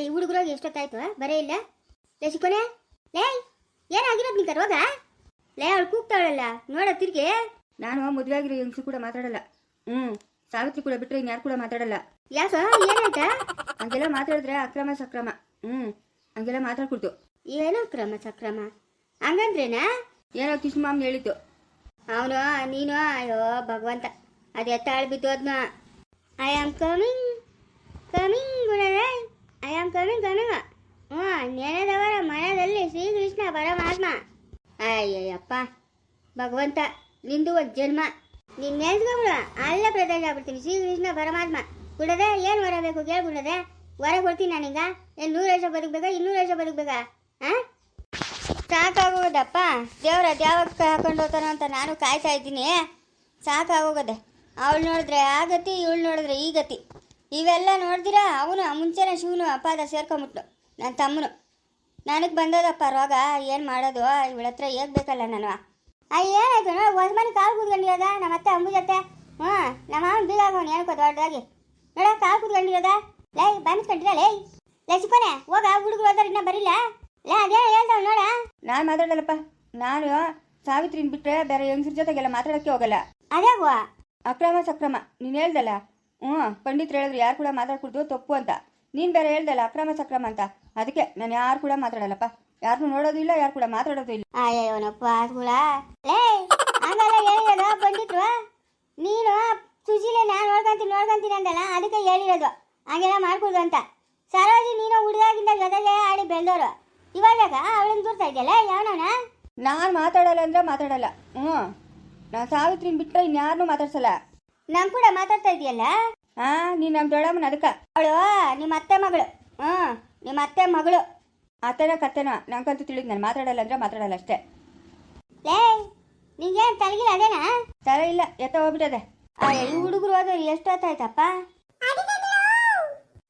ಈ ಹುಡುಗರಾಗಿ ಎಷ್ಟೊತ್ತಾಯ್ತು ಬರೇ ಇಲ್ಲ. ಲೇ ಕೊನೆ ಲೇ ಏನಾಗಿರೋದು ನಿಂಗೆ ರೋಗ ಲೇ ಅವಳು ಕೂಗ್ತಾಳಲ್ಲ. ನೋಡ ತಿರ್ಗಿ. ನಾನು ಮದುವೆ ಆಗಿರೋ ಹೆಂಗಸು ಕೂಡ ಮಾತಾಡಲ್ಲ. ಹ್ಞೂ ಸಾವಿತ್ರಿ ಕೂಡ ಬಿಟ್ಟರೆ ಇನ್ಯಾರು ಕೂಡ ಮಾತಾಡಲ್ಲ. ಯಾಕ ಏನಾಯ್ತಾ? ಹಂಗೆಲ್ಲ ಮಾತಾಡಿದ್ರೆ ಅಕ್ರಮ ಸಕ್ರಮ. ಹ್ಞೂ ಹಂಗೆಲ್ಲ ಮಾತಾಡ್ಕೊಡ್ತು. ಏನೋ ಕ್ರಮ ಸಕ್ರಮ? ಹಂಗಂದ್ರೇನಾ? ಏನೋ ಕಿಶ್ ಮಾಮ್ ಹೇಳಿತ್ತು ಅವನು ನೀನು ಅಯ್ಯೋ ಭಗವಂತ. ಅದು ಎತ್ತಾಳು ಬಿದ್ದೋದ್ನ. ಐ ಆಮ್ ಕಮಿಂಗ್ ಕಮಿಂಗ್ ಗುಣರೇ ಐ ಆಮ್ ಕಮಿಂಗ್ ಹ್ಞೂ ನೆನೆದವರ ಮನದಲ್ಲಿ ಶ್ರೀಕೃಷ್ಣ ಪರಮಾತ್ಮ. ಅಯ್ಯಯ್ಯಪ್ಪ, ಭಗವಂತ ನಿಂದು ಒಂದು ಜನ್ಮ. ನೀನು ನೆನ್ಸ್ಕೊಂಬಿಡ, ಅಲ್ಲೇ ಪ್ರದೇಶ ಆಗ್ಬಿಡ್ತೀನಿ. ಶ್ರೀಕೃಷ್ಣ ಪರಮಾತ್ಮ. ಗುಡದೆ, ಏನು ವರ ಬೇಕು ಕೇಳ್ಬಿಡದೆ ವರ ಕೊಡ್ತೀನಿ ನಾನೀಗ. ಏನು ನೂರು ವರ್ಷ ಬದುಕಬೇಕಾ, ಇನ್ನೂರು ವರ್ಷ ಬದುಕಬೇಕಾ? ಹಾಂ? ಸಾಕಾಗೋದಪ್ಪ ದೇವ್ರ ಯಾವಾಗ ಹಾಕೊಂಡು ಹೋಗ್ತಾನೋ ಅಂತ ನಾನು ಕಾಯ್ತಾ ಇದ್ದೀನಿ. ಸಾಕಾಗೋಗದೆ. ಅವಳು ನೋಡಿದ್ರೆ ಆ ಗತಿ, ಇವಳು ನೋಡಿದ್ರೆ ಈ ಗತಿ. ಇವೆಲ್ಲ ನೋಡಿದಿರಾ? ಅವನು ಮುಂಚೆನೇ ಶಿವನು ಅಪಾದ ಸೇರ್ಕೊಂಬಿಟ್ಟು ನನ್ನ ತಮ್ಮನು. ನನಗೆ ಬಂದದಪ್ಪ ರೋಗ ಏನು ಮಾಡೋದು? ಇವಳ ಹತ್ರ ಹೇಗೆ ಬೇಕಲ್ಲ ನಾನು. ಏನಾಯ್ತು ನೋಡಿ ಒಂದು ಮನೆ ಕಾಲು ಕೂತ್ಕೊಂಡಿರೋದ? ನಮ್ಮ ಅತ್ತೆ ಅಂಬುಜತ್ತೆ ಹ್ಞೂ ನಮ್ಮ ಮಾವನ ಬೀಗ ಏನಕ್ಕೆ ದೊಡ್ಡದಾಗಿ. ನೋಡ ಕಾಲು ಕೂತ್ಕೊಂಡಿರೋದ? ಲೈ ಬಂದ್ಕೊಂಡಿರ ಲೈ. ಲಸಿಕೋನೆ ಚಿಕ್ಕೋನೆ ಹೋಗ ಹುಡುಗರು ಹೋದ್ರೆ ಇನ್ನೂ ಬರಿಲ್ಲ. ಲೇ ಅದೇ ಹೇಳ್ತಾವ ನೋಡ. ನಾನು ಮಾತಾಡಲ್ಲಪ್ಪ ನಾನು ಸಾವಿತ್ರಿನ ಬಿಟ್ಟರೆ ಬೇರೆ ಹೆಂಗಸ್ರ ಜೊತೆಗೆಲ್ಲ ಮಾತಾಡೋಕ್ಕೆ ಹೋಗಲ್ಲ. ಅದೇ ಅಕ್ರಮ ಸಕ್ರಮ. ನೀನು ಹೇಳ್ದಲ್ಲ? ಹ್ಞೂ ಪಂಡಿತ್ರು ಹೇಳಿದ್ರು ಯಾರು ಕೂಡ ಮಾತಾಡ್ಕೊಡ್ದು ತಪ್ಪು ಅಂತ. ನೀನು ಬೇರೆ ಹೇಳ್ದಲ್ಲ ಅಕ್ರಮ ಸಕ್ರಮ ಅಂತ. ಅದಕ್ಕೆ ನಾನು ಯಾರು ಕೂಡ ಮಾತಾಡಲ್ಲಪ್ಪ. ಯಾರನ್ನೂ ನೋಡೋದು ಇಲ್ಲ ಯಾರು ಕೂಡ ಮಾತಾಡೋದು ಇಲ್ಲ. ಅಯ್ಯೋನಪ್ಪ ಅದ್ಗುಳ ಲೇ ಹಂಗಲ್ಲ ಹೇಳಿರೋದು ಬಂದಿಟ್ರು ನೀನು ಸುಜಿಲೆ ನಾನು ನೋಡ್ಕೊಂತೀನಿ ನೋಡ್ಕೊಂತೀನಿ ಅಂದಲ್ಲ ಅದಕ್ಕೆ ಹೇಳಿರೋದು. ಹಂಗೆಲ್ಲ ಮಾಡ್ಕೊಡು ಅಂತ. ಸರೋಜಿ ನೀನು ಹುಡುಗಾಗಿಂದ ಜೊತೆಗೆ ಆಡಿ ಬೆಳೆದವರು ಇವಾಗ ಅವಳನ್ನ ದೂರ್ತಾ ಇದೆಯಲ್ಲ ಯಾವನವನ? ನಾನು ಮಾತಾಡಲ್ಲ ಅಂದ್ರೆ ಮಾತಾಡಲ್ಲ. ಹ್ಞೂ. ನಾನು ಸಾವಿತ್ರಿನ ಬಿಟ್ಟರೆ ಇನ್ಯಾರನ್ನೂ ಮಾತಾಡ್ಸಲ್ಲ. ನಮ್ ಕೂಡ ಮಾತಾಡ್ತಾ ಇದೆಯಲ್ಲ? ಹಾ ನೀನು ನಮ್ಮ ದೊಡ್ಡಮ್ಮನ ಅದಕ್ಕೆ ಅವಳು ನಿಮ್ಮ ಅತ್ತೆ ಮಗಳು. ಹ್ಞೂ ನಿಮ್ಮ ಅತ್ತೆ ಮಗಳು. ಆತನ ಕತ್ತೆನ ನಂಗಂತೂ ತಿಳಿದು ನಾನು ಮಾತಾಡಲ್ಲ ಅಂದ್ರೆ ಮಾತಾಡಲ್ಲ ಅಷ್ಟೇ. ಲೇ ನಿಂಗೇನು ತಲೆಗಿಲ್ಲ ಅದೇನಾ? ತರ ಇಲ್ಲ ಎತ್ತ ಹೋಗ್ಬಿಟ್ಟದೆ. ಆ ಈ ಹುಡುಗರು ಹೋದ್ರೆ ಎಷ್ಟೊತ್ತಾಯ್ತಪ್ಪ?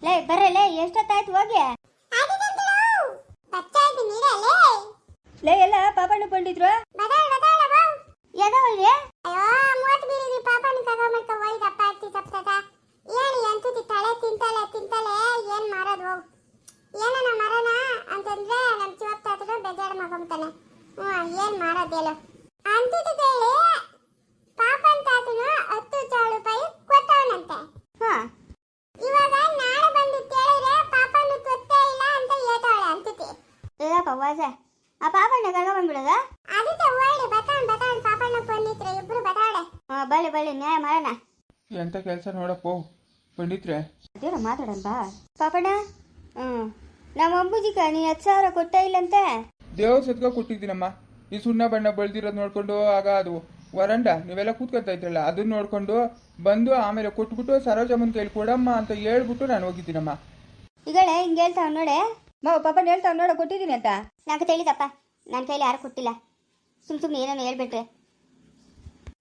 ಲೇ ಬರ್ರಿ ಲೇ ಎಷ್ಟೊತ್ತಾಯ್ತು ಹೋಗಿ? ಲೇ ಎಲ್ಲ ಪಾಪಣ್ಣ ಪಂಡಿದ್ರು ಎದೋ ಇದೆ ಏನನ ಮರನ ಅಂತಂದ್ರೆ ನಮ್ ಚಿವಪ್ಪ ತಾತನ ಬೇಜಾರು ಮಾಡ್ಕೊಂತಾನೆ ಹ್ಮ್ ಏನ್ ಮಾಡೋದೇಳು ಅಂತಿದ್ದು ಕೇಳಿ ಪಾಪನ್ ತಾತನು ಹತ್ತು ಸಾವಿರ ರೂಪಾಯಿ ಕೊಟ್ಟವನಂತೆ ಹಾ ಇವಾಗ ನಾಳೆ ಬಂದು ಕೇಳಿದ್ರೆ ಪಾಪನು ತೊತ್ತೇ ಇಲ್ಲ ಅಂತ ಹೇಳ್ತಾಳೆ ಅಂತಿತಿ ಇದಪ್ಪ ಆ ಪಾಪಣ್ಣ ಕರ್ಕ ಬಂದ್ಬಿಡೋದ? ಅದಕ್ಕೆ ಒಳ್ಳೆ ಬತಾನ್ ಬತಾನ್ ಪಾಪಣ್ಣ ಪಂಡಿತ್ರೆ ಇಬ್ರು ಬತಾಡೆ. ಹಾ ಬಳ್ಳಿ ಬಳ್ಳಿ ನ್ಯಾಯ ಮಾಡೋಣ. ಎಂತ ಕೆಲಸ ನೋಡಪ್ಪ ಪಂಡಿತ್ರೆ ಅದೇನೋ ಮಾತಾಡೋಣ ಬಾ. ಪಾಪಣ್ಣ ಹ್ಞೂ ನಮ್ಮ ಅಂಬುಜಿಕ ನೀ ಹತ್ತು ಸಾವಿರ ಕೊಟ್ಟೇ ಇಲ್ಲಂತೆ? ದೇವ್ರ ಸತ್ಕ ಕೊಟ್ಟಿದ್ದೀನಮ್ಮ. ಈ ಸುಣ್ಣ ಬಣ್ಣ ಬೆಳೆದಿರೋದು ನೋಡ್ಕೊಂಡು ಆಗ ಅದು ವರಂಡ ನೀವೆಲ್ಲ ಕೂತ್ಕೊತಾ ಇದ್ರಲ್ಲ ಅದನ್ನ ನೋಡ್ಕೊಂಡು ಬಂದು ಆಮೇಲೆ ಕೊಟ್ಬಿಟ್ಟು ಸರೋಜಮ್ಮನ ಕೈಲಿ ಕೊಡಮ್ಮ ಅಂತ ಹೇಳ್ಬಿಟ್ಟು ನಾನು ಹೋಗಿದ್ದೀನಮ್ಮ. ಈಗಳೆ ಹಿಂಗೆ ಹೇಳ್ತಾವ ನೋಡೆ. ಮಾವ ಪಾಪ ಹೇಳ್ತಾವ ನೋಡ ಕೊಟ್ಟಿದ್ದೀನಿ ಅಂತ? ನನಗೆ ತಿಳಿದಪ್ಪ ನನ್ನ ಕೈಲಿ ಯಾರು ಕೊಟ್ಟಿಲ್ಲ. ಸುಮ್ ಸುಮ್ಮನೆ ಏನೇನು ಹೇಳ್ಬಿಟ್ರೆ.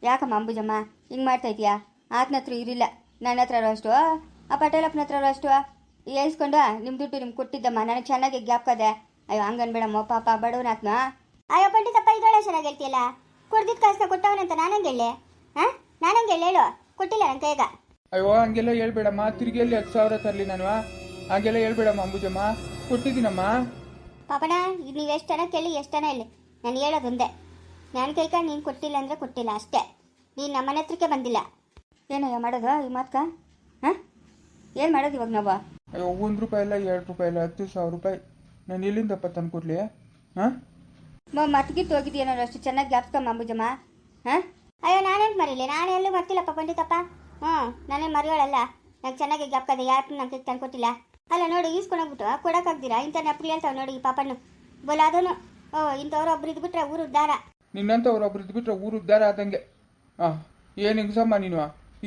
ಯಾಕಮ್ಮ ಅಂಬುಜಮ್ಮ? ಹಿಂಗೆ ಮಾಡ್ತಾ ಇದೀಯಾ ಆತನ ಹತ್ರ ಇರಿಲ್ಲ ನನ್ನ ಹತ್ರ ಅಷ್ಟು ಆ? ಪಟೇಲಪ್ಪನ ಹತ್ರ ಅಷ್ಟು ಏಸ್ಕೊಂಡು ನಿಮ್ಮ ದುಡ್ಡು ನಿಮ್ಗೆ ಕೊಟ್ಟಿದ್ದಮ್ಮ. ನನಗೆ ಚೆನ್ನಾಗಿ ಜ್ಞಾಪಕದೆ ಅಯ್ಯೋ ಹಂಗನ್ಬೇಡಮ್ಮ. ಪಾಪ ಬಡವನಾತ್ನ ಅಯ್ಯೋ ಪಂಡಿತಪ್ಪ ಇದೊಳೆ ಚೆನ್ನಾಗಿ ಹೇಳ್ತಿಯಲ್ಲ? ಕೊಡ್ದಿದ್ ಕಾಸನ್ನ ಕೊಟ್ಟವನಂತ ನಾನಂಗೆ ಹೇಳಿ ಹಾಂ ನಾನಂಗೆ ಹೇಳಿ ಹೇಳು. ಕೊಟ್ಟಿಲ್ಲ ನನ್ನ ಕೈಗ. ಅಯ್ಯೋ ಹಂಗೆಲ್ಲ ಹೇಳ್ಬೇಡಮ್ಮ. ತಿರುಗಿಯಲ್ಲಿ ಹತ್ತು ಸಾವಿರ ತರಲಿ ನಾನು ಹಂಗೆಲ್ಲ ಹೇಳ್ಬೇಡಮ್ಮ ಅಂಬುಜಮ್ಮ. ಕೊಟ್ಟಿದ್ದೀನಮ್ಮ. ಪಾಪಣ ನೀವು ಎಷ್ಟು ಕೇಳಿ ಎಷ್ಟು ಇಲ್ಲಿ? ನಾನು ಹೇಳೋದೊಂದೇ ನನ್ನ ಕೈಕ ನೀನು ಕೊಟ್ಟಿಲ್ಲ ಅಂದರೆ ಕೊಟ್ಟಿಲ್ಲ ಅಷ್ಟೇ. ನೀನು ನಮ್ಮನೆ ಹತ್ರಕ್ಕೆ ಬಂದಿಲ್ಲ. ಏನಯ್ಯ ಮಾಡೋದು ಈ ಮಾತ್ಕ? ಹಾಂ? ಏನು ಮಾಡೋದು ಇವಾಗ ನಾವು? ಅಯ್ಯೋ ಒಂದು ರೂಪಾಯಿ ಇಲ್ಲ ಎರಡು ರೂಪಾಯಿ ಇಲ್ಲ ಹತ್ತು ಸಾವಿರ ರೂಪಾಯಿ. ನಾನು ಎಲ್ಲಿಂದಪ್ಪ ತಂದು ಕೊಡ್ಲಿ ಹಾಂ? ಮತ್ಗಿತ್ತು ಹೋಗಿದ್ದೀಯ ನಾನು ಅಷ್ಟು ಚೆನ್ನಾಗಿ ಜ್ಞಾಪಕಮ್ಮ ಅಂಬುಜಮ್ಮ. ಹಾಂ? ಅಯ್ಯೋ ನಾನೇನು ಮರೀಲಿ? ನಾನು ಎಲ್ಲೂ ಮರ್ತಿಲ್ಲಪ್ಪ ಪಂಡಿತಪ್ಪ ಹ್ಞೂ ನಾನೇನು ಮರೆಯೋಳಲ್ಲ. ನಂಗೆ ಚೆನ್ನಾಗಿ ಜ್ಞಾಪಕದ ಯಾರು ನನಗೆ ತಂದು ಕೊಟ್ಟಿಲ್ಲ. ಅಲ್ಲ ನೋಡಿ ಈಸ್ಕೊಂಡೋಗ್ಬಿಟ್ಟು ಕೊಡೋಕ್ಕಾಗ್ದಿರಾ ಇಂಥ ನೆಪ್ಪಲಿ ಅಂತ ನೋಡಿ ಈ ಪಾಪನ್ನು. ಬೋಲ ಅದನ್ನು ಓ ಇಂಥವ್ರು ಒಬ್ರು ಇದ್ಬಿಟ್ರೆ ಊರು ಉದ್ದಾರ. ನಿನ್ನಂಥವ್ರು ಒಬ್ರು ಇದ್ಬಿಟ್ರೆ ಊರು ಉದ್ದಾರ ಆದಂಗೆ. ಹಾಂ ಏನು ಎಕ್ಸಾಮ ನೀನು?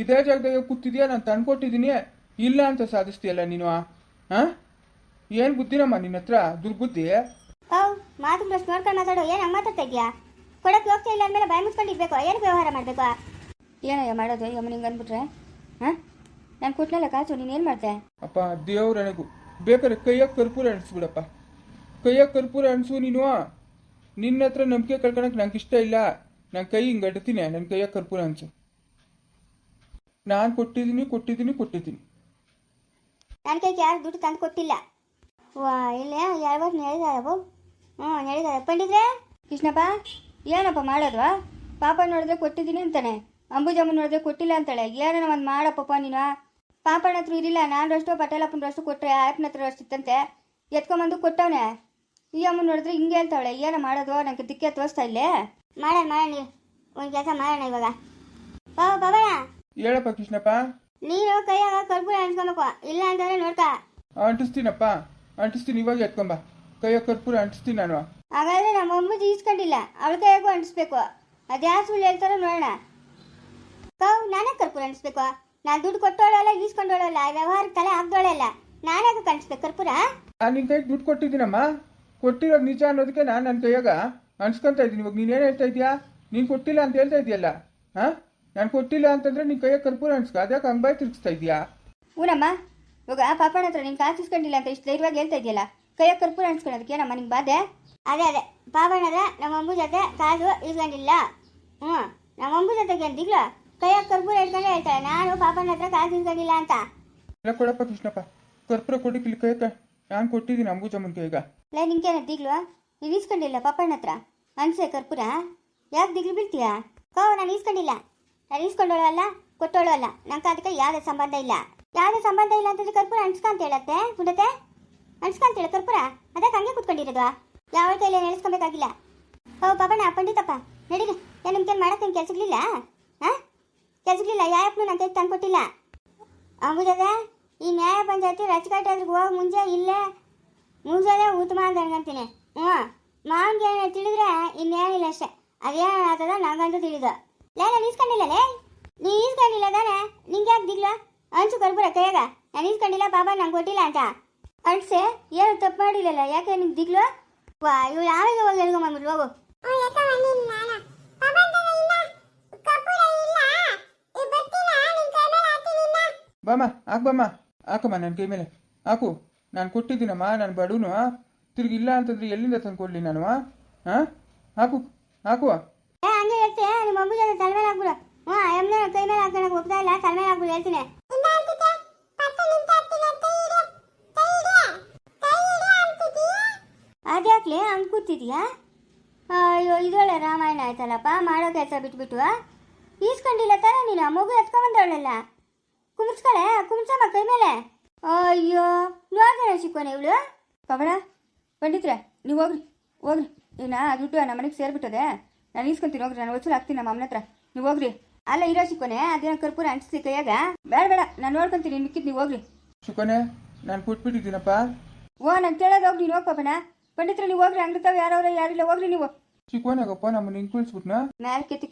ಇದೇ ಜಾಗದಾಗ ಕೂತಿದ್ಯಾ? ನಾನು ತಂದ್ಕೊಟ್ಟಿದ್ದೀನಿ ಇಲ್ಲ ಅಂತ ಸಾಧಿಸ್ತೀಯಲ್ಲ ನೀನು? ಹಾಂ ಏನು ಬುದ್ಧಿನಮ್ಮ ನಿನ್ನ ಹತ್ರ ದುರ್ಬುದ್ಧಿ? ಓ ಮಾತು ಪ್ರಶ್ನೆ ನೋಡ್ಕೊಂಡು ಮಾತಾಡು. ಏನು ಹಂಗೆ ಮಾತಾಡ್ತಾ ಇದೆಯಾ ಕೊಡೋಕ್ಕೆ ಹೋಗ್ತಾ ಇಲ್ಲ ಅಂದಮೇಲೆ ಬಾಯಿ ಮುಚ್ಕೊಂಡಿರ್ಬೇಕು. ಏನಕ್ಕೆ ವ್ಯವಹಾರ ಮಾಡಬೇಕು? ಏನಯ್ಯ ಮಾಡೋದು? ಯಮ್ಮ ನಿಂಗೆ ಅಂದ್ಬಿಟ್ರೆ ಹಾಂ ನಾನು ಕೊಟ್ನಲ್ಲ ಕಾಸು ನೀನು ಏನು ಮಾಡ್ದೆ? ಅಪ್ಪ ದೇವ್ರನಿಗೂ ಬೇಕಾದ್ರೆ ಕೈಯಾಗ ಕರ್ಪೂರ ಅಣಿಸ್ಬಿಡಪ್ಪ ಕೈಯಾಗ ಕರ್ಪೂರ ಅಣಿಸು ನೀನು. ನಿನ್ನ ಹತ್ರ ನಂಬಿಕೆ ಕಳ್ಕೊಳಕ್ಕೆ ನಂಗೆ ಇಷ್ಟ ಇಲ್ಲ. ನನ್ನ ಕೈ ಹಿಂಗೆ ಅಡ್ತೀನಿ. ನನ್ನ ಕೈಯಾಗ ಕರ್ಪೂರ ಅನ್ಸು ನಾನು ಕೊಟ್ಟಿದ್ದೀನಿ ಕೊಟ್ಟಿದ್ದೀನಿ ಕೊಟ್ಟಿದ್ದೀನಿ ನನ್ನ ಕೈಗೆ ಯಾರು ದುಡ್ಡು ತಂದು ಕೊಟ್ಟಿಲ್ಲ. ವಾ ಇಲ್ಲ ಯಾವತ್ತು ನಡೆದಾರವು ಹ್ಞೂ ಹೇಳಿದಾರೆ ಪಂಡಿದ್ರೆ ಕೃಷ್ಣಪ್ಪ ಏನಪ್ಪ ಮಾಡೋದು? ಪಾಪ ನೋಡಿದ್ರೆ ಕೊಟ್ಟಿದ್ದೀನಿ ಅಂತಾನೆ. ಅಂಬುಜಮ್ಮ ನೋಡಿದ್ರೆ ಕೊಟ್ಟಿಲ್ಲ ಅಂತಾಳೆ. ಏನೋ ಒಂದು ಮಾಡಪ್ಪಪ್ಪ ನೀನು? ಪಾಪನ ಹತ್ರ ಇರಲಿಲ್ಲ ನಾನು ಪಟೇಲಪ್ಪನರಷ್ಟು ಕೊಟ್ಟರೆ ಆಯಪ್ಪನ ಹತ್ರ ಅಷ್ಟು ಇತ್ತಂತೆ ಎತ್ಕೊಂಬಂದು ಕೊಟ್ಟವನೆ. ಈ ಅಮ್ಮ ನೋಡಿದ್ರೆ ಹಿಂಗೆ ಹೇಳ್ತಾವಳೆ ಏನೋ ಮಾಡೋದು? ನನಗೆ ದಿಕ್ಕೆ ತೋರಿಸ್ತಾ ಇಲ್ಲೇ. ಮಾಡೋಣ ಮಾಡೋಣ ಒಂದು ಕೆಲಸ ಮಾಡೋಣ ಇವಾಗ. ಬಾಬಾ ಬಾಬಣ್ಣ. ಹೇಳಪ್ಪ ಕೃಷ್ಣಪ್ಪ. ನೀನು ಕೈಯಾಗ ಕರ್ಪೂರ ಅನ್ಸ್ಕೊಬೇಕು ಇಲ್ಲ ಅಂತಂದ್ರೆ ನೋಡ್ಕ. ಅಂಟಿಸ್ತೀನಪ್ಪ. ಅಂಟಿಸ್ತೀನಿ ಇವಾಗ ಎತ್ಕೊಂಬ. ಕೈಯ ಕರ್ಪೂರ ಅಂಟಿಸ್ತೀನಿ ನಾನು. ಹಾಗಾದ್ರೆ ನಮ್ಮ ಅಮ್ಮಜಿ ಈಸ್ಕೊಂಡಿಲ್ಲ. ಅವಳ ಕೈಯಾಗೂ ಅಂಟಿಸ್ಬೇಕು. ಅದ್ಯಾವ ಸುಳ್ಳು ಹೇಳ್ತಾರೋ ನೋಡೋಣ. ಕೌ ನಾನೇ ಕರ್ಪೂರ ಅಂಟಿಸ್ಬೇಕು. ನಾನು ದುಡ್ಡು ಕೊಟ್ಟೋಳಲ್ಲ ಈಸ್ಕೊಂಡೋಳಲ್ಲ ವ್ಯವಹಾರ ತಲೆ ಹಾಕ್ದೋಳಲ್ಲ ನಾನೇ ಕಾಣಿಸ್ಬೇಕು ಕರ್ಪೂರ? ನಾನು ನಿನ್ ಕೈಗೆ ದುಡ್ಡು ಕೊಟ್ಟಿದ್ದೀನಮ್ಮ. ಕೊಟ್ಟಿರೋದು ನಿಜ ಅನ್ನೋದಕ್ಕೆ ನಾನು ನನ್ನ ಕೈಯಾಗ ಅನ್ಸ್ಕೊಂತ ಇದ್ದೀನಿ. ಇವಾಗ ನೀನೇನು ಹೇಳ್ತಾ ಇದೀಯಾ ನೀನು ಕೊಟ್ಟಿಲ್ಲ ಅಂತ ಹೇಳ್ತಾ ಇದೆಯಲ್ಲ ಹಾಂ? ನಾನು ಕೊಟ್ಟಿಲ್ಲ ಅಂತಂದ್ರೆ ನಿನ್ನ ಕೈಯಾಗ ಕರ್ಪೂರ ಅನ್ಸ್ಕ. ಅದ್ಯಾಕೆ ಹಂಗೆ ತಿರುಗಿಸ್ತಾ ಇದೀಯಾ ಊನಮ್ಮ ಇವಾಗ ಪಾಪಣ ಹತ್ರ ನೀನು ಕಾಸಿಸ್ಕೊಂಡಿಲ್ಲ ಅಂತ ಇಷ್ಟು ಧೈರ್ಯವಾಗಿ ಹೇಳ್ತಾ ಇದೆಯಲ್ಲ ಕೈಯಾಗ ಕರ್ಪೂರ ಅನ್ಸ್ಕೊಳೋದಕ್ಕೆ ಏನಮ್ಮ ನಿಂಗೆ ಬಾಧೆ? ಅದೇ ಅದೇ. ಪಾಪಣ್ಣದ ನಮ್ಮ ಅಮ್ಮ ಜೊತೆ ಕಾಸು ಇಸ್ಕೊಂಡಿಲ್ಲ. ಹ್ಞೂ ನಮ್ಮ ಅಮ್ಮು ಜೊತೆಗೆ ಅಂತಿಗ್ಲು ಕೈಯಾಗ ಕರ್ಪೂರ ಹಿಡ್ಕೊಂಡು ಹೇಳ್ತಾಳೆ ನಾನು ಪಾಪನ ಹತ್ರ ಕಾಸು ಇಸ್ಕೊಂಡಿಲ್ಲ ಅಂತ. ಇಲ್ಲ ಕೊಡಪ್ಪ ಕೃಷ್ಣಪ್ಪ ಕರ್ಪೂರ ಕೊಟ್ಟಿಕ್ಕಿಲ್ಲ ಕೈಯಾಗ ನಾನು ಕೊಟ್ಟಿದ್ದೀನಿ ಅಂಬುಜ ಮುಂದೆ ಈಗ. ಲೇ ನಿಂಗೇನ ದಿಗ್ಲು? ನೀನು ಇಸ್ಕೊಂಡಿಲ್ಲ ಪಾಪಣ್ಣ ಹತ್ರ? ಅನ್ಸೆ ಕರ್ಪೂರ? ಯಾಕೆ ದಿಗ್ಲು ಬೀಳ್ತೀಯಾ? ಕೋ ನಾನು ಇಸ್ಕೊಂಡಿಲ್ಲ ನಾನು ಇಸ್ಕೊಂಡೋಳಲ್ಲ ಕೊಟ್ಟೋಳು ಅಲ್ಲ. ನಂಗೆ ಅದಕ್ಕೆ ಯಾವುದೇ ಸಂಬಂಧ ಇಲ್ಲ. ಯಾವುದೇ ಸಂಬಂಧ ಇಲ್ಲ ಅಂತಂದ್ರೆ ಕರ್ಪೂರ ಅನ್ಸ್ಕೊಂತ ಹೇಳತ್ತೆ ಗುಂಡತೆ ಅನ್ಸ್ಕೊಂತ ಹೇಳ ಕರ್ಪೂರ. ಅದಕ್ಕೆ ಹಂಗೆ ಕುತ್ಕೊಂಡಿರೋದು? ಯಾವ ಕೈಲಿ ನೆನೆಸ್ಕೊಬೇಕಾಗಿಲ್ಲ ಓ ಪಾಪಣ್ಣ ಪಂಡಿತಪ್ಪ ನಡೀರಿ. ಏನು ನಿಮ್ಗೇನು ಮಾಡಕ್ಕೆ ಕೆಲಸಗಳಿಲ್ಲ ಕೆಲ್ಸಗಳಿಲ್ಲ? ಹಾಂ ಕೆಲ್ಸಗಳಿಲ್ಲ ಯಾರಪ್ಪನು ನನ್ನ ಕೈಗೆ ತಂದು ಕೊಟ್ಟಿಲ್ಲ. ಅಂಬುಜದ ಈ ನ್ಯಾಯ ಪಂಚಾಯತಿ ರಚಕಟ್ಟಾದ್ರಿಗೆ ಹೋಗಿ ಮುಂಚೆ ಇಲ್ಲೇ ಮುಗಿಸೋದೇ ಉತ್ತಮ ಅಂತ ಅನ್ಕೊಂತೀನಿ. ಹ್ಞೂ, ಮಾವನ್ಗೆ ತಿಳಿದ್ರೆ ಇನ್ನೇನಿಲ್ಲ ಅಷ್ಟೇ. ಅದೇನು ಆಗ್ತದ ನಂಗಂತೂ ತಿಳಿದು. ಲೇ, ನಾನು ಇಸ್ಕೊಂಡಿಲ್ಲ ಲೇ. ನೀ ಈಸ್ಕೊಂಡಿಲ್ಲ ತಾನೆ? ನಿಂಗೆ ಯಾಕೆ ದಿಗ್ಲ? ಅಂಚು ಕರ್ಬರ ಕೈಯಾಗ. ನಾನು ಇಸ್ಕೊಂಡಿಲ್ಲ ಬಾಬಾ ನಂಗೆ ಕೊಟ್ಟಿಲ್ಲ ಅಂತ. ಅನ್ಸೆ ಏನು ತಪ್ಪು ಮಾಡಿಲ್ಲಲ್ಲ ಯಾಕೆ ನಿಂಗೆ ದಿಗ್ಲು? ವಾ, ಇವಳು ಯಾವಾಗ ಹೋಗಿ ಹೇಳ್ಕೊಂಬಂದ್ಬಿಟ್ಲು ಹೋಗು ಓ ಯಾಕ ನೀನ್ ನಾನ ಪಾಪಂತನ ಇಲ್ಲ ಕಪೂರ ಇಲ್ಲ ಈ ಬರ್ತೀನ ನಿನ್ ಕೈ ಮೇಲೆ ಹಾಕ್ತೀನಿ ಇನ್ನ ಬಾಮ್ಮ ಹಾಕ್ಬಮ್ಮ ಹಾಕಮ್ಮ ನನ್ನ ಕೈ ಮೇಲೆ. ಹಾಕು. ನಾನು ಕೊಟ್ಟಿದ್ದೀನಮ್ಮ, ನಾನು ಬಡವನು ತಿರುಗಿ ಇಲ್ಲ ಅಂತಂದ್ರೆ ಎಲ್ಲಿಂದ ತಂದು ಕೊಡ್ಲಿ ನಾನು ಹಾಂ ಹಾಕು. ಹಾಕುವ ಹಂಗೆ ಹೇಳ್ತೆ ನಿಮ್ಮ ಅಮ್ಮ ಜೊತೆ ತಲೆ ಮೇಲೆ ಹಾಕ್ಬಿಡು. ಹಾಂ ಎಮ್ಮನ ಕೈ ಮೇಲೆ ಹಾಕೋಣಕ್ಕೆ ಹೋಗ್ತಾ ಇಲ್ಲ, ತಲೆ ಮೇಲೆ ಹಾಕ್ಬಿಡು, ಹೇಳ್ತೀನಿ. ಅದ್ಯಾಕ್ಲೆ, ಹಂಗೆ ಕೂತಿದ್ಯಾ? ಅಯ್ಯೋ ಇದೊಳ್ಳೆ ರಾಮಾಯಣ ಆಯ್ತಲ್ಲಪ್ಪ, ಮಾಡೋ ಕೆಲಸ ಬಿಟ್ಬಿಟ್ಟು ಈಸ್ಕೊಂಡಿಲ್ಲ ತಾನೇ ನೀನು ಮಗು ಎತ್ಕೊಂಬಂದವಳಲ್ಲ ಕುಮಿಸ್ಕೊಳೆ ಕುಮ್ಸ ಕೈ ಮೇಲೆ. ಅಯ್ಯೋ ನೋಡ್ದೆ ಸಿಕ್ಕೋನೆ ಇವಳು? ಪವನ ಪಂಡಿತ್ರೆ ನೀವು ಹೋಗ್ರಿ ಹೋಗ್ರಿ. ಏನಾ ದುಡ್ಡು ನಮ್ಮ ಮನೆಗೆ ಸೇರಿಬಿಟ್ಟದೆ. ನಾನು ಈಸ್ಕೊಂತೀನಿ ಹೋಗ್ರಿ ನಾನು ವಸೂಲು ಹಾಕ್ತೀನಿ ನಮ್ಮ ಅಮ್ಮನ ಹತ್ರ. ನೀವು ಹೋಗ್ರಿ. ಅಲ್ಲ ಇರೋ ಸಿಕ್ಕೋನೆ ಅದೇನ ಕರ್ಪೂರ ಅಂಟಿಸಿ ಕೈಯಾಗ? ಬೇಡ ಬೇಡ ನಾನು ನೋಡ್ಕೊಂತೀನಿ ಮಿಕ್ಕಿದ್ ನೀವು ಹೋಗ್ರಿ. ಶಿಕೊನೆ ನಾನು ಕೊಟ್ಬಿಟ್ಟಿದ್ದೀನಪ್ಪ ಓ ನಾನು ಕೇಳೋದು ಹೋಗಿ ನೀನು ಹೋಗ್ಪಪ್ಪನ ಪಂಡಿತ್ರೆ ನೀವು ಹೋಗ್ರಿ ಅಂಗಡಿತಾವ ಯಾರವ್ರ ಯಾರಿಲ್ಲ ಹೋಗ್ರಿ ನೀವು. ಚಿಕ್ಕೋನಾಗಪ್ಪ ನಮ್ಮನ್ನ ಹಿಂಗೆ ಕುಳಿಸ್ಬಿಟ್ನ? ಮ್ಯಾಲೆ ಕೆತ್ತಿ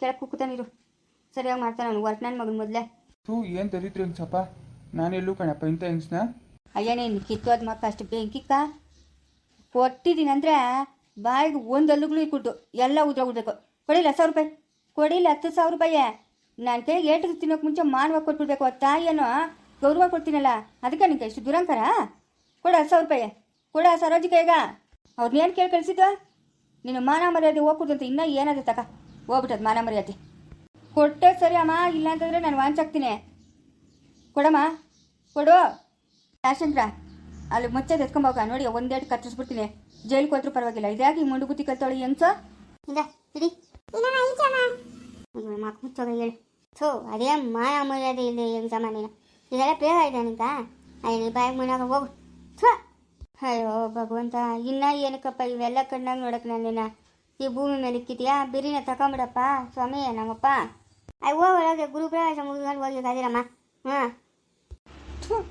ನೀರು ಸರಿಯಾಗಿ ಮಾಡ್ತಾನೆ ನಾನು ವರ್ಕ್ ನನ್ನ ಮಗನ ಮೊದಲೇ. ಥೂ ಏನು ತರಿದ್ರಿ ಹಿಂಗ್ಸಪ್ಪ ನಾನೆಲ್ಲೂ ಕಣಪ್ಪ, ಇಂಥ ಹೆಂಗ್ಸ್ನ. ಅಯ್ಯ, ನೀನು ಕಿತ್ತೋದ್ ಮಕ್ಕ ಅಷ್ಟು ಬೆಂಕಿಕ್ಕ ಕೊಟ್ಟಿದ್ದೀನಿ ಅಂದ್ರೆ ಬಾಯಿಗೆ ಒಂದು ಅಲ್ಲುಗಳು ಇಟ್ಬಿಟ್ಟು ಎಲ್ಲ ಉದ್ರೋಗ್ಬಿಡ್ಬೇಕು ಕೊಡಿಲ್ಲ ಸಾವಿರ ರೂಪಾಯಿ. ಕೊಡಿಲ್ಲ ಹತ್ತು ಸಾವಿರ ರೂಪಾಯಿ. ನಾನು ಕೈಗೆ ಏಟಿಗೆ ತಿನ್ನೋಕೆ ಮುಂಚೆ ಮಾನವ ಕೊಟ್ಬಿಡ್ಬೇಕು. ಆ ತಾಯಿಯನ್ನು ಗೌರವ ಕೊಡ್ತೀನಲ್ಲ, ಅದಕ್ಕೆ ನಿಂಗೆ ಎಷ್ಟು ದುರಂಕರ? ಕೊಡ ಹತ್ತು ಸಾವಿರ ರೂಪಾಯಿ. ಕೊಡ ಸರೋಜಿ ಕೈಗ. ಅವ್ರನ್ನೇನು ಕೇಳಿ ಕಳಿಸಿದ್ದು? ನೀನು ಮಾನ ಮರ್ಯಾದೆ ಹೋಗ್ಬಿಡ್ತಂತ, ಇನ್ನೂ ಏನಾದ್ರು ತಕ. ಹೋಗ್ಬಿಟ್ಟದ ಮಾನ ಮರ್ಯಾದೆ. ಕೊಟ್ಟೆ ಸರಿ ಅಮ್ಮ, ಇಲ್ಲ ಅಂತಂದರೆ ನಾನು ವಾಂಚಾಕ್ತೀನಿ ಕೊಡಮ್ಮ, ಕೊಡು. ರಾಜೇಂದ್ರ ಅಲ್ಲಿ ಮುಚ್ಚದ ಎತ್ಕೊಂಬೋಗ ನೋಡಿ, ಒಂದೆರಡು ಕತ್ತರಿಸ್ಬಿಡ್ತೀನಿ ಜೈಲ್ಗೆ ಹೋದ್ರೂ ಪರವಾಗಿಲ್ಲ. ಇದಾಗಿ ಮುಂಡು ಬುತ್ತಿ ಕಲ್ತಾಳೆ ಹೆಂಗ್ಸ? ಇಂದ, ಇಡಿ. ಮಾಕ್ ಮುಚ್ಚೋಗ ಹೇಳು. ಥೋ, ಅದೇ ಮಾನ ಮರ್ಯಾದೆ ಇಲ್ಲ ಹೆಂಗ್ ಸಾಮಾನ್ಯ ಇದೆಲ್ಲ ಬೇಗ ಇದೆ ನಿಂಗ ಅಯ್ಯ ಬಾಯಿಗೆ ಮನಾಗ ಹೋಗು. ಥೋ. ಅಯ್ಯೋ, ಭಗವಂತ, ಇನ್ನ ಏನಕ್ಕಪ್ಪ ಇವೆಲ್ಲ ಕಣ್ಣಾಗ ನೋಡಕ್ ನನ್ನಿನ್ನ? ಈ ಭೂಮಿ ಮೇಲೆ ಇಕ್ಕಿದ್ಯಾ ಬಿರಿನ ತಗೊಂಬಿಡಪ್ಪ, ಸ್ವಾಮಿ, ನಮ್ಮಪ್ಪ. ಅಯ್ಯ ಹೋಗಿ ಗುರು ಪ್ರವೇಶ ಮುಗಿಸ್ಕೊಂಡು ಹೋಗಿ ಕಾದಿರಮ್ಮ ಹಾಂ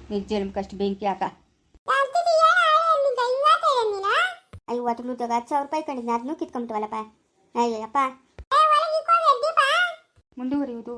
ನಿಜ ಜನ್ಮಕ್ಕೆ ಅಷ್ಟು ಬೆಂಕಿ ಹಾಕ ನೀನ ಅಯ್ಯೋ ಹತ್ತು ಸಾವಿರ ರೂಪಾಯಿ ಕಂಡಿದ್ದೆ ಅದನ್ನೂ ಕಿತ್ಕೊಂಬಿಟ್ಟವಲ್ಲಪ್ಪ ಅಯ್ಯಪ್ಪ ಒಳಗೆ ಮುಂದುವರಿಯುವುದು